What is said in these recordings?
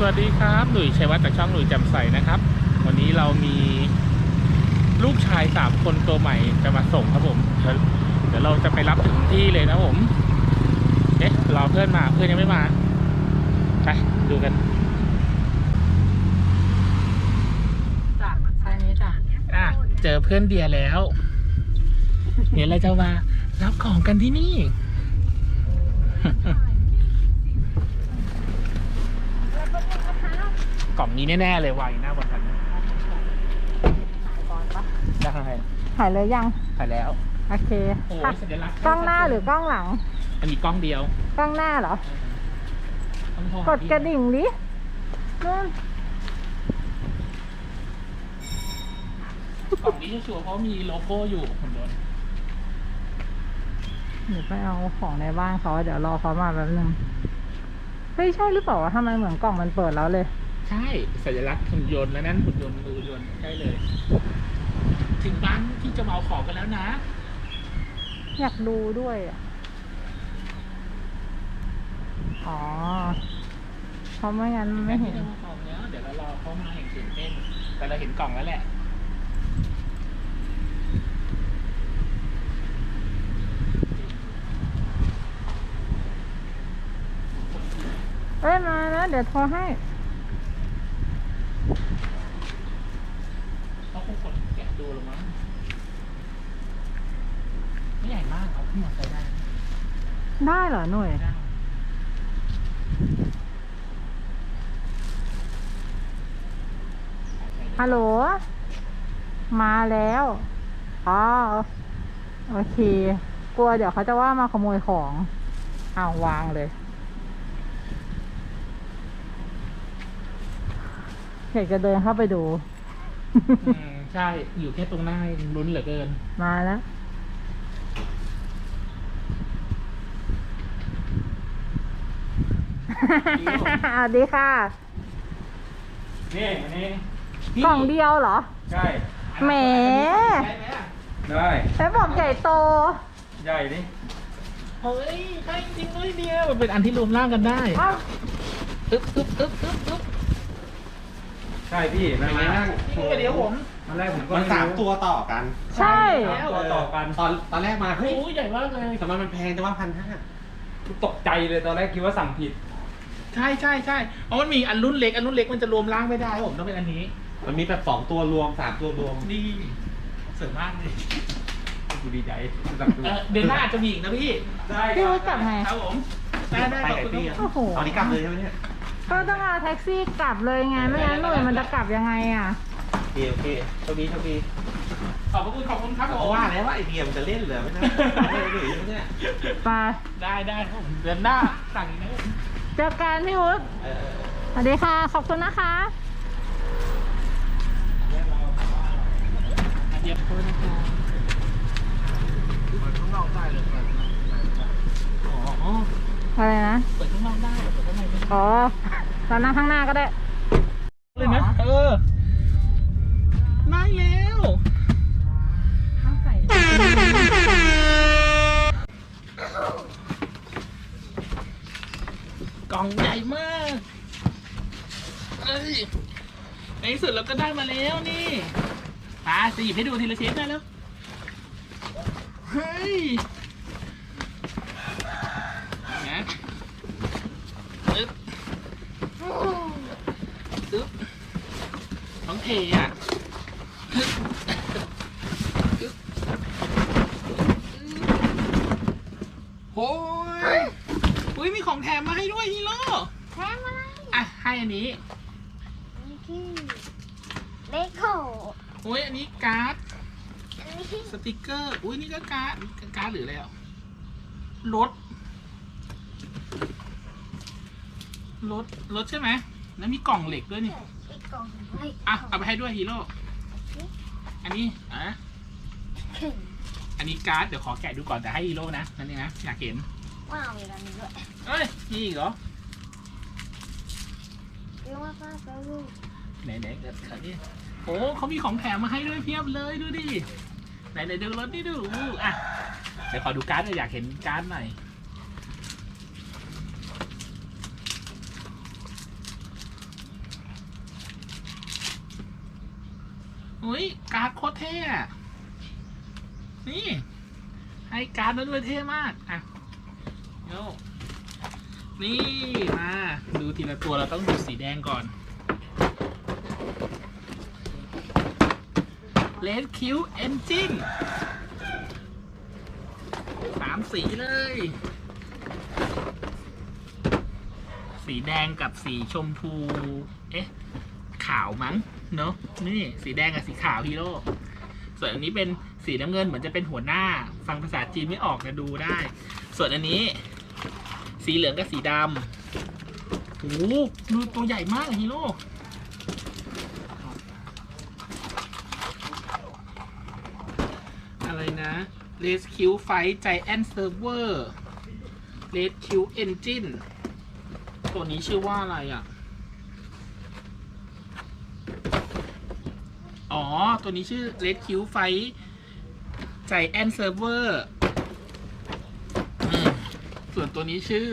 สวัสดีครับหนุ่ยชัยวัฒน์จากช่องหนุ่ยแจำใสนะครับ วันนี้เรามีลูกชายสามคนตัวใหม่จะมาส่งครับผมเดี๋ยวเดี๋ยวเราจะไปรับถึงที่เลยนะผมเอ๊ะรอเพื่อนมาเพื่อนยังไม่มาไปดูกันจ้ะใช่นี้จ้ะอะเจอเพื่อนเดียแล้ว เดี๋ยวเราจะมารับของกันที่นี่ นี้แน่ๆเลยไวหน้าวันทันก่อนปะได้ถ่ายเลยยัง ถ่ายแล้ว โอเคโอ้ค่ะยสัญลักษณ์กล้องหน้าหรือกล้องหลังอันนี้กล้องเดียวกล้องหน้าเหรอ ต้องโทรหากดกระดิ่งดินู่นกล่องนี้ชัวร์ๆเพราะมีโลโก้อยู่ผมโดนเดี๋ยวไปเอาของในบ้านเขาเดี๋ยวรอเขามาแป๊บนึง เฮ้ยใช่หรือเปล่าวะทำไมเหมือนกล่องมันเปิดแล้วเลย ใช่สัญลักษณ์หุ่นยนต์แล้วนั่นหุ่นยนต์มือยนต์ใช่เลย ถึงบ้านที่จะมาเอาของกันแล้วนะ อยากดูด้วยอะ อ๋อเพราะไม่งั้นไม่เห็นดี๋ยวราของแล้วเดี๋ยวเรารอเขามาเห็นตื่นเต้น แต่เราเห็นกล่องแล้วแหละ เอ้ยมาแล้วเดี๋ยวโทรให้ เขาคงก ดแกะดูหรือมั้งไม่ใหญ่มากเอาขึ้นมาใช้ได้ได้เหรอหน่วยได้ฮัลโหล มาแล้ว อ๋อ โอเค กลัวเดี๋ยวเขาจะว่ามาขโมยของอ้าววางเลยอยากจะเดินเข้าไปดู อืม ใช่ อยู่แค่ตรงหน้าลุ้นเหลือเกิน มาแล้ว สวัสดีค่ะ นี่อันนี้กล่องเดียวเหรอ ใช่แหมได้ไหมอะได้แล้วบอกใหญ่โต ใหญ่ดิเฮ้ยใช่จริงด้วยเดียวมันเป็นอันที่รวมร่างกันได้เอ้าอึ๊บอึ๊บอึ๊บอึ๊บอึ๊บใช่พี่มันมานี่เดี๋ยวผม ตอนแรกผมก็มันสามตัวต่อกัน ใช่ต่อต่อกันตอนตอนแรกมาโอ้เฮ้ยโหใหญ่มากเลยทำไมมันแพงจังว่าพันห้าตกใจเลยตอนแรกคิดว่าสั่งผิด ใช่ใช่ใช่เพราะมันมีอันรุ่นเล็กอันรุ่นเล็กมันจะรวมร่างไม่ได้ผมต้องเป็นอันนี้มันมีแบบสองตัวรวมสามตัวรวมดีเสริมมากเลยกูดีใจสั่งดูเออเดือนหน้าอาจจะมีอีกนะพี่ได้พี่รู้จักไงครับผมได้ได้ไปขอบกับคุณพี่คอะรับโอ้โห ตอนนี้กลับเลยใช่ไหมเนี่ยก็ต้องเอาแท็กซี่กลับเลยไง ไม่งั้นหน่วยมันจะกลับยังไงอะ โอเคโอเคโชคดีโชคดีขอบพระคุณขอบคุณครับเพผมราะว่าแล้วว่าไอเดียมันจะเล่นเหรอไม่ใช่ไม่ได้หรือเนี่ยไปได้ได้ครับผมเดือนหน้าสั่งอีกนะผมเจอกันพี่วุฒิเออสวัสดีค่ะ ขอบคุณนะคะอันเดียวเพิ่มนะคะเปิดข้างนอกได้เลยอ๋ออะไรนะ เปิดข้างนอกได้เปิดข้างในไม่ได้อ๋อเรานั่งข้างหน้าก็ได้ ก็ได้มาแล้วนี่มาจะหยิบให้ดูทีละชิ้นได้แล้ว เฮ้ยนะอึ๊บอึ๊บน้องเทอะอึ๊บอึ๊บโอ้ยอุ้ยมีของแถมมาให้ด้วยฮีโร่แพ้มาอะให้อันนี้นี่คือ เลโก้อุ้ยอันนี้การ์ดอันนี้สติกเกอร์อุ้ยนี่ก็การ์ดการ์ดหรืออะไรอะรถรถรถใช่ไหมแล้วมีกล่องเหล็กด้วยนี่อีกกล่องเฮ้ยอะเอาไปให้ด้วยฮีโร่อันนี้อะขึ้นอันนี้การ์ดเดี๋ยวขอแกะดูก่อนแต่ให้ฮีโร่นะนั่นเองนะอยากเห็นว้าวมีอะไรนี้ด้วยเอ้ยมีอีกเหรอเรียกว่าป้าป้าลูกไหนไหนเดี๋ยวขอนี่โโอ้เขามีของแถมมาให้ด้วยเพียบเลยดูดิไหนไหนดูรถนี่ดูอะเดี๋ยวขอดูการ์ดหน่อยอยากเห็นการ์ดหน่อยอุ้ยการ์ดโคตรเท่นี่ให้การ์ดนั้นด้วยเท่มากอะโยนี่มาดูทีละตัวเราต้องดูสีแดงก่อน Red Q Engine สามสีเลย สีแดงกับสีชมพู เอ๊ะ ขาวมั้ง เนอะนี่สีแดงกับสีขาวฮีโร่ส่วนอันนี้เป็นสีน้ำเงินเหมือนจะเป็นหัวหน้า ฟังภาษาจีนไม่ออกนะดูได้ ส่วนอันนี้ สีเหลืองกับสีดำโอ้โหดูตัวใหญ่มากฮีโร่นะ Rescue Fight Giant Server Rescue Engine ตัวนี้ชื่อว่าอะไรอะ อ๋อ ตัวนี้ชื่อ Rescue Fight Giant Server อืมส่วนตัวนี้ชื่อ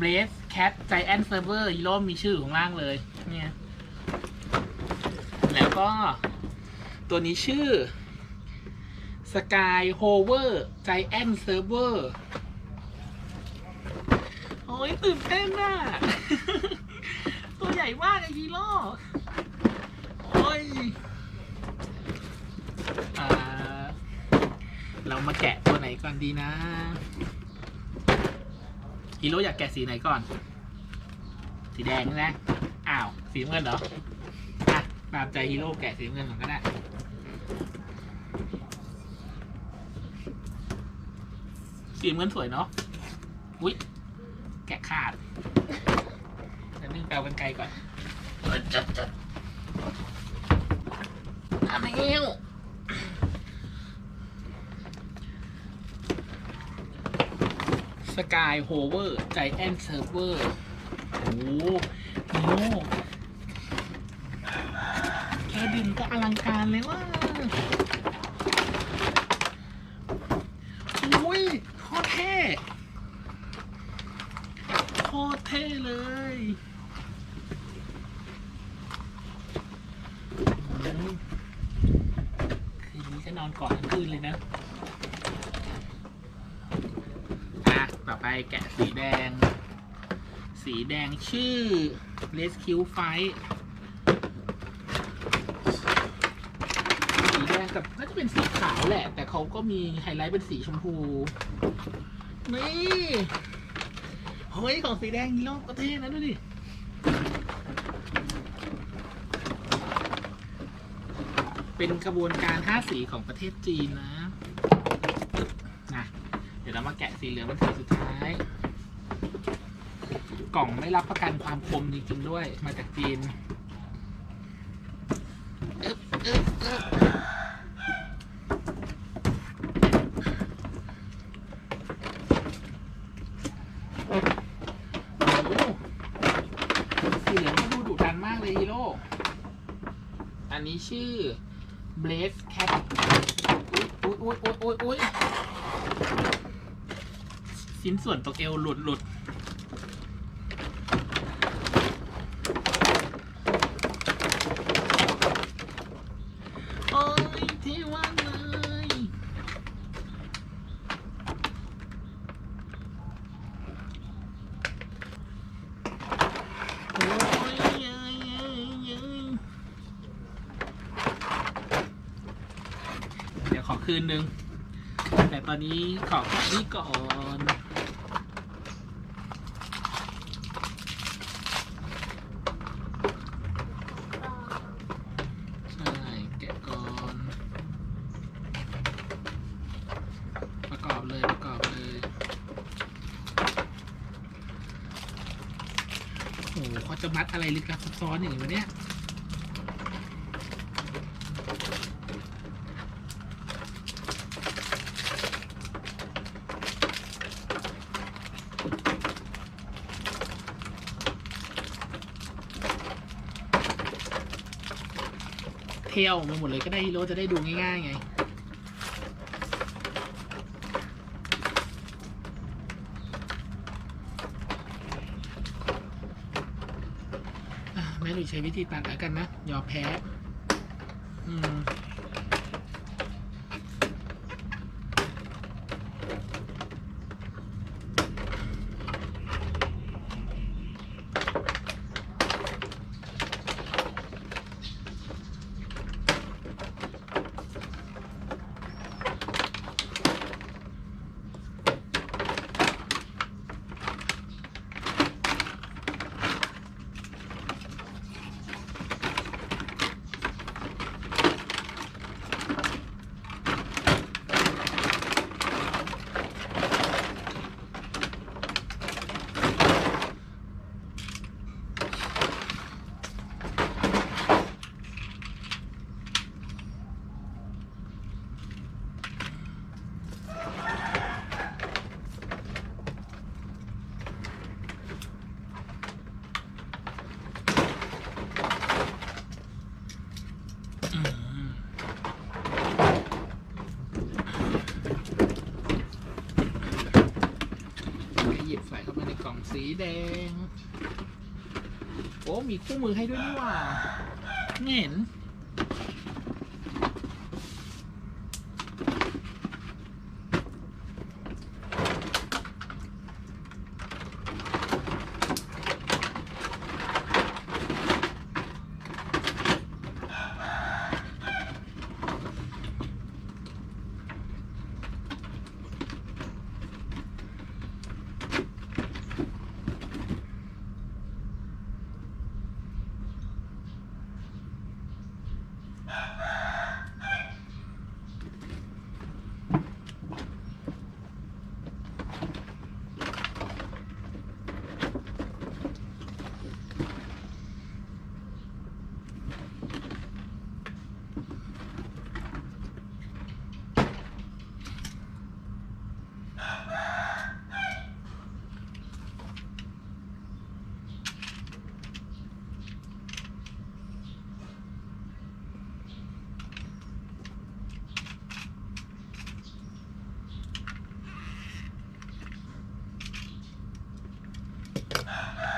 Blaze Cat Giant Server ฮีโร่มีชื่ออยู่ข้างล่างเลย เนี่ย แล้วก็ตัวนี้ชื่อ Sky Hover Giant Server โอ้ยตื่นเต้นน่ะ ตัวใหญ่มากไอ้ฮีโร่โอ้ยอ่าเรามาแกะตัวไหนก่อนดีนะฮีโร่อยากแกะสีไหนก่อน สีแดงใช่ไหมอ้าว สีน้ำเงินเหรอ อะ ตามใจฮีโร่แกะสีน้ำเงินก่อนก็ได้ สีน้ำเงินสวยเนาะ อุ้ยแกะขาดแต่นึ่งแปลกันไกลก่อนเออจัดจัดทำเอวสกายโฮเวอร์ใจแอนเซิร์ฟเวอร์โอ้โหฮีโร่แค่ดึงก็อลังการเลยว่า อุ้ยโคตรเท่โคตรเท่เลยอืมคืนนี้จะนอน ก่อนะอะต่อไปแกะสีแดง สีแดงชื่อ Rescue Fight สีแดงกับน่าจะเป็นสีขาวแหละ แต่เขาก็มีไฮไลท์เป็นสีชมพู นี่เฮ้ยของสีแดงนี่โลกก็เท่นะดูดิเป็นกระบวนการห้าสีของประเทศจีนนะเดี๋ยวเรามา แกะสีเหลืองเป็นสีสุดท้าย กล่องไม่รับประกันความคมจริงๆด้วย มาจากจีนสีเหลืองก็ดูดุดันมากเลยฮีโร่อันนี้ชื่อ Blaze Cat อุ๊ยอุ๊ยอุ๊ยอุ๊ยอุ๊ย ชิ้นส่วนตรงเอวหลุดหลุดโอ้ยเทว่างเลยโอ้ยเย้ยเย้ยเย้ยเดี๋ยวขอคืนนึง แต่ตอนนี้ขอแค่นี้ก่อน ใช่ แกะก่อน ประกอบเลย ประกอบเลย โอ้โหเขา จะมัดอะไรลึกลับซับซ้อนอย่างนี้วะเนี่ยเที่ยวมาหมดเลยก็ได้ฮีโร่จะได้ดูง่ายๆไง อะแม่หรือใช้วิธีตัดแล้วกันนะยอมแพ้ อืมหยิบใส่เข้ามาในกล่องสีแดง โอ้ มี คู่มือให้ด้วยนี่หว่าไม่เห็น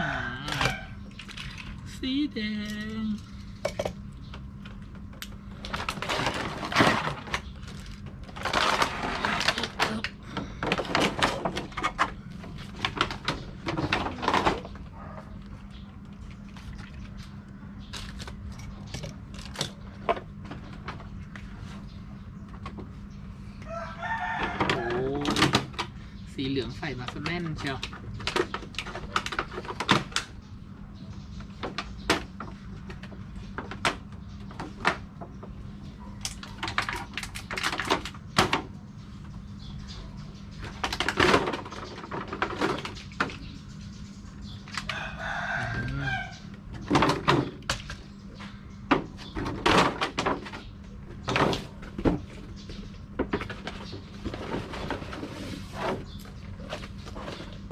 อืม สีแดง โอ้สีเหลืองใส่มาซะแน่นเชียว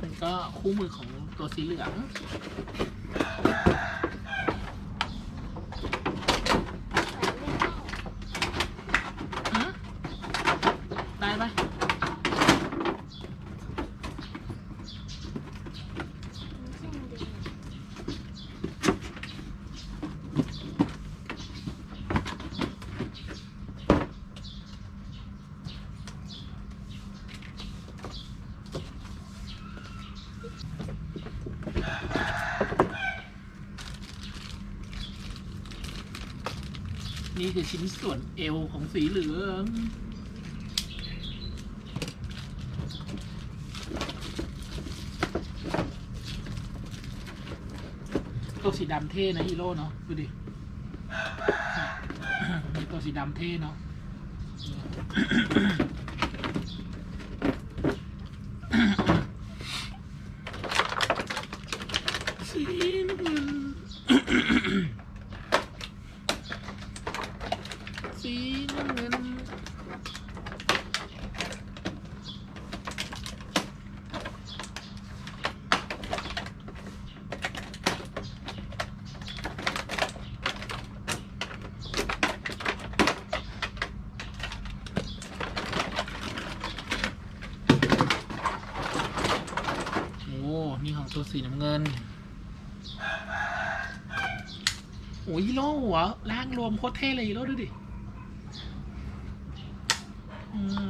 มันก็คู่ มือของตัวสีเหลือง นี่คือชิ้นส่วนเอวของสีเหลือง ตัวสีดำเท่นะฮีโร่เนาะดูดิมีตัวสีดำเท่เนาะ สีน้ำเงิน สีน้โอ้นี่ของตัวสีน้ำเงิน โอ้ยโร่หัวร่างรวมโคตรเท่เลยโร่ดูดิ อื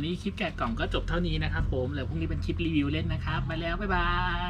วันนี้คลิปแกะกล่องก็จบเท่านี้นะครับผมแล้วพรุ่งนี้เป็นคลิปรีวิวเล่นนะครับ ไปแล้ว บ๊ายบาย